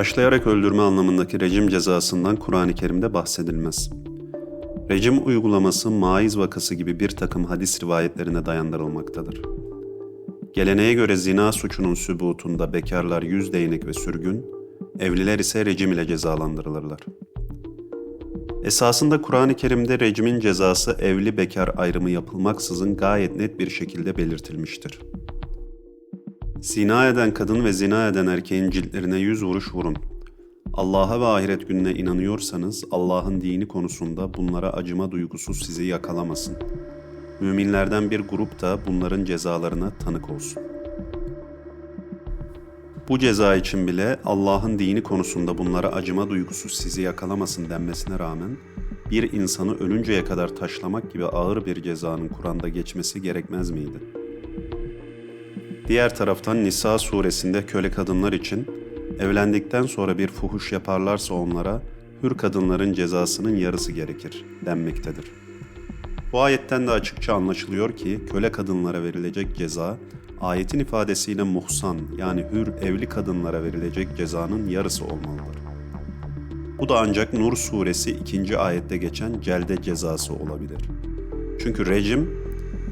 Taşlayarak öldürme anlamındaki rejim cezasından Kur'an-ı Kerim'de bahsedilmez. Rejim uygulaması maiz vakası gibi bir takım hadis rivayetlerine dayandırılmaktadır. Geleneğe göre zina suçunun sübutunda bekarlar yüz değnek ve sürgün, evliler ise rejim ile cezalandırılırlar. Esasında Kur'an-ı Kerim'de rejimin cezası evli bekar ayrımı yapılmaksızın gayet net bir şekilde belirtilmiştir. Zina eden kadın ve zina eden erkeğin ciltlerine yüz vuruş vurun. Allah'a ve ahiret gününe inanıyorsanız Allah'ın dini konusunda bunlara acıma duygusu sizi yakalamasın. Müminlerden bir grup da bunların cezalarına tanık olsun. Bu ceza için bile Allah'ın dini konusunda bunlara acıma duygusu sizi yakalamasın denmesine rağmen bir insanı ölünceye kadar taşlamak gibi ağır bir cezanın Kur'an'da geçmesi gerekmez miydi? Diğer taraftan Nisa suresinde köle kadınlar için evlendikten sonra bir fuhuş yaparlarsa onlara hür kadınların cezasının yarısı gerekir denmektedir. Bu ayetten de açıkça anlaşılıyor ki köle kadınlara verilecek ceza ayetin ifadesiyle muhsan yani hür evli kadınlara verilecek cezanın yarısı olmalıdır. Bu da ancak Nur suresi 2. ayette geçen celde cezası olabilir. Çünkü rejim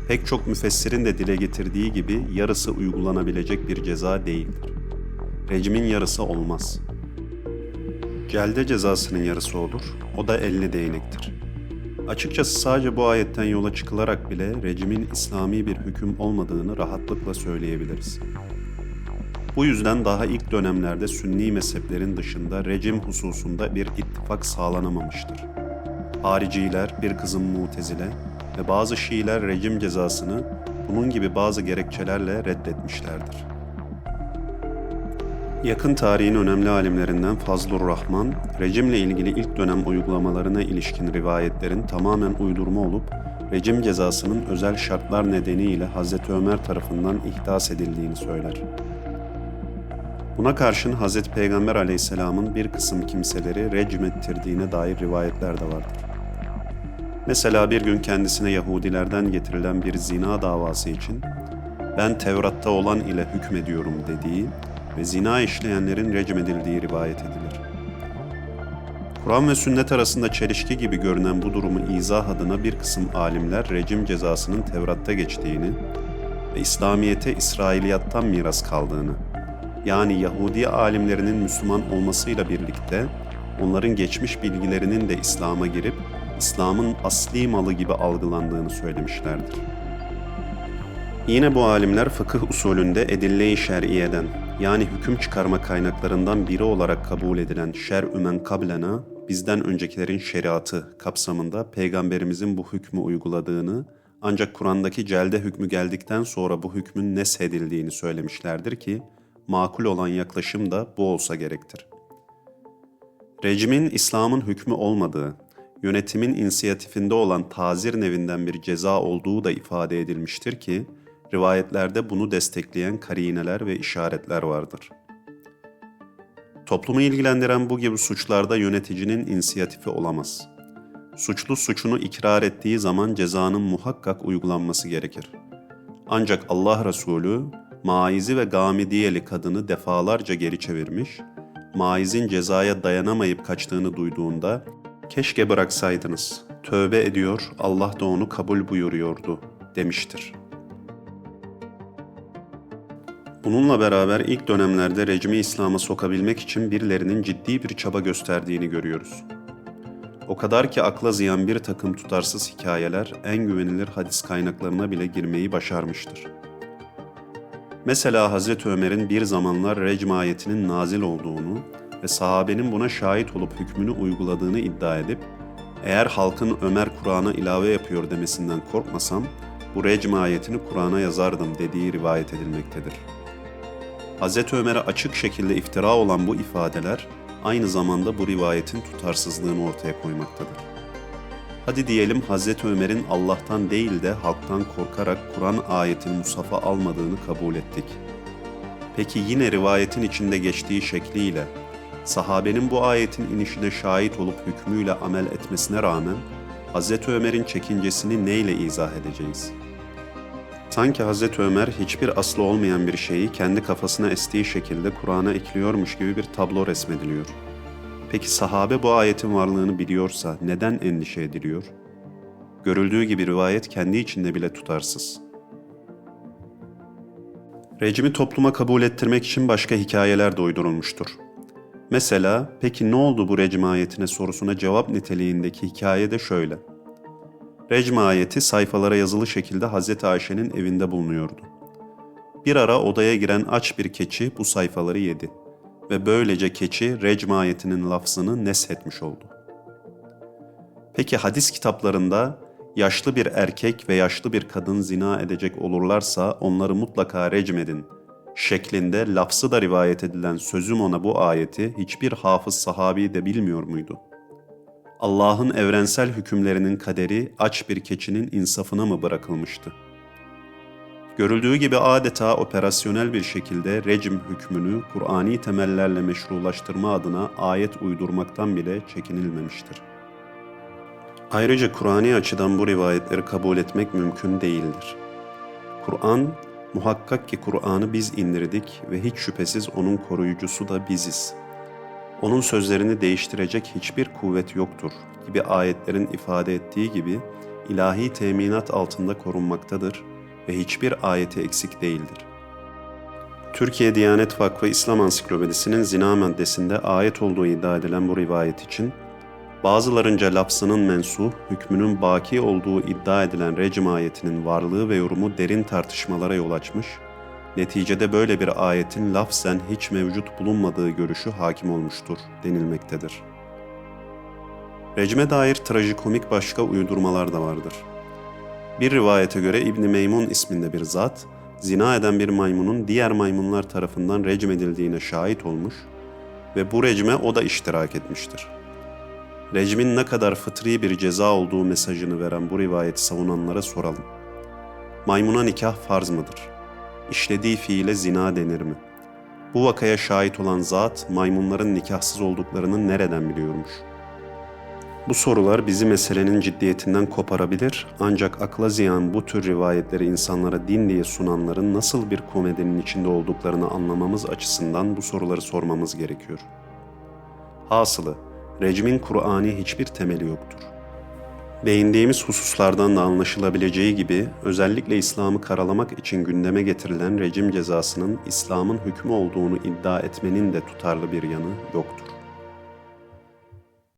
pek çok müfessirin de dile getirdiği gibi yarısı uygulanabilecek bir ceza değildir. Rejimin yarısı olmaz. Celde cezasının yarısı olur, o da 50 değnektir. Açıkçası sadece bu ayetten yola çıkılarak bile rejimin İslami bir hüküm olmadığını rahatlıkla söyleyebiliriz. Bu yüzden daha ilk dönemlerde Sünni mezheplerin dışında rejim hususunda bir ittifak sağlanamamıştır. Hariciler, bir kızım Mutezile ve bazı Şiiler rejim cezasını bunun gibi bazı gerekçelerle reddetmişlerdir. Yakın tarihin önemli alimlerinden Fazlur Rahman, rejimle ilgili ilk dönem uygulamalarına ilişkin rivayetlerin tamamen uydurma olup, rejim cezasının özel şartlar nedeniyle Hz. Ömer tarafından ihdas edildiğini söyler. Buna karşın Hz. Peygamber aleyhisselamın bir kısım kimseleri rejim ettirdiğine dair rivayetler de vardır. Mesela bir gün kendisine Yahudilerden getirilen bir zina davası için ben Tevrat'ta olan ile hükmediyorum dediği ve zina işleyenlerin rejim edildiği rivayet edilir. Kur'an ve sünnet arasında çelişki gibi görünen bu durumu izah adına bir kısım alimler rejim cezasının Tevrat'ta geçtiğini ve İslamiyete İsrailiyattan miras kaldığını, yani Yahudi alimlerinin Müslüman olmasıyla birlikte onların geçmiş bilgilerinin de İslam'a girip İslam'ın asli malı gibi algılandığını söylemişlerdir. Yine bu alimler fıkıh usulünde edille-i şer'iyeden yani hüküm çıkarma kaynaklarından biri olarak kabul edilen şer-ü men kablena, bizden öncekilerin şeriatı kapsamında peygamberimizin bu hükmü uyguladığını ancak Kur'an'daki celde hükmü geldikten sonra bu hükmün neshedildiğini söylemişlerdir ki makul olan yaklaşım da bu olsa gerektir. Rejimin İslam'ın hükmü olmadığı, yönetimin inisiyatifinde olan tazir nevinden bir ceza olduğu da ifade edilmiştir ki, rivayetlerde bunu destekleyen karineler ve işaretler vardır. Toplumu ilgilendiren bu gibi suçlarda yöneticinin inisiyatifi olamaz. Suçlu suçunu ikrar ettiği zaman cezanın muhakkak uygulanması gerekir. Ancak Allah Resulü maizi ve gamidiyeli kadını defalarca geri çevirmiş, maizin cezaya dayanamayıp kaçtığını duyduğunda keşke bıraksaydınız, tövbe ediyor, Allah da onu kabul buyuruyordu demiştir. Bununla beraber ilk dönemlerde rejimi İslam'a sokabilmek için birilerinin ciddi bir çaba gösterdiğini görüyoruz. O kadar ki akla ziyan bir takım tutarsız hikayeler en güvenilir hadis kaynaklarına bile girmeyi başarmıştır. Mesela Hz. Ömer'in bir zamanlar recm ayetinin nazil olduğunu ve sahabenin buna şahit olup hükmünü uyguladığını iddia edip, eğer halkın Ömer Kur'an'a ilave yapıyor demesinden korkmasam, bu recm ayetini Kur'an'a yazardım dediği rivayet edilmektedir.'' Hz. Ömer'e açık şekilde iftira olan bu ifadeler aynı zamanda bu rivayetin tutarsızlığını ortaya koymaktadır. Hadi diyelim Hz. Ömer'in Allah'tan değil de halktan korkarak Kur'an ayetini musafa almadığını kabul ettik. Peki yine rivayetin içinde geçtiği şekliyle sahabenin bu ayetin inişine şahit olup hükmüyle amel etmesine rağmen Hz. Ömer'in çekincesini neyle izah edeceğiz?'' Sanki Hazreti Ömer hiçbir aslı olmayan bir şeyi kendi kafasına estiği şekilde Kur'an'a ekliyormuş gibi bir tablo resmediliyor. Peki sahabe bu ayetin varlığını biliyorsa neden endişe ediliyor? Görüldüğü gibi rivayet kendi içinde bile tutarsız. Rejimi topluma kabul ettirmek için başka hikayeler de uydurulmuştur. Mesela peki ne oldu bu recm ayetine sorusuna cevap niteliğindeki hikaye de şöyle. Recm ayeti sayfalara yazılı şekilde Hazreti Ayşe'nin evinde bulunuyordu. Bir ara odaya giren aç bir keçi bu sayfaları yedi ve böylece keçi recm ayetinin lafzını neshetmiş oldu. Peki hadis kitaplarında yaşlı bir erkek ve yaşlı bir kadın zina edecek olurlarsa onları mutlaka recm edin şeklinde lafzı da rivayet edilen sözüm ona bu ayeti hiçbir hafız sahabi de bilmiyor muydu? Allah'ın evrensel hükümlerinin kaderi aç bir keçinin insafına mı bırakılmıştı? Görüldüğü gibi adeta operasyonel bir şekilde rejim hükmünü Kur'ani temellerle meşrulaştırma adına ayet uydurmaktan bile çekinilmemiştir. Ayrıca Kur'ani açıdan bu rivayetleri kabul etmek mümkün değildir. Kur'an, muhakkak ki Kur'an'ı biz indirdik ve hiç şüphesiz onun koruyucusu da biziz. Onun sözlerini değiştirecek hiçbir kuvvet yoktur gibi ayetlerin ifade ettiği gibi ilahi teminat altında korunmaktadır ve hiçbir ayeti eksik değildir. Türkiye Diyanet Vakfı İslam Ansiklopedisi'nin zina maddesinde ayet olduğu iddia edilen bu rivayet için Bazılarınca lafzının mensuh, hükmünün baki olduğu iddia edilen recm ayetinin varlığı ve yorumu derin tartışmalara yol açmış, neticede böyle bir ayetin lafzen hiç mevcut bulunmadığı görüşü hakim olmuştur denilmektedir. Recme dair trajikomik başka uydurmalar da vardır. Bir rivayete göre İbni Meymun isminde bir zat, zina eden bir maymunun diğer maymunlar tarafından recm edildiğine şahit olmuş ve bu recme o da iştirak etmiştir.'' Rejmin ne kadar fıtri bir ceza olduğu mesajını veren bu rivayeti savunanlara soralım. Maymuna nikah farz mıdır? İşlediği fiile zina denir mi? Bu vakaya şahit olan zat maymunların nikahsız olduklarını nereden biliyormuş? Bu sorular bizi meselenin ciddiyetinden koparabilir ancak akla ziyan bu tür rivayetleri insanlara din diye sunanların nasıl bir komedinin içinde olduklarını anlamamız açısından bu soruları sormamız gerekiyor. Hasılı, recmin Kur'ani hiçbir temeli yoktur. Değindiğimiz hususlardan da anlaşılabileceği gibi özellikle İslam'ı karalamak için gündeme getirilen rejim cezasının İslam'ın hükmü olduğunu iddia etmenin de tutarlı bir yanı yoktur.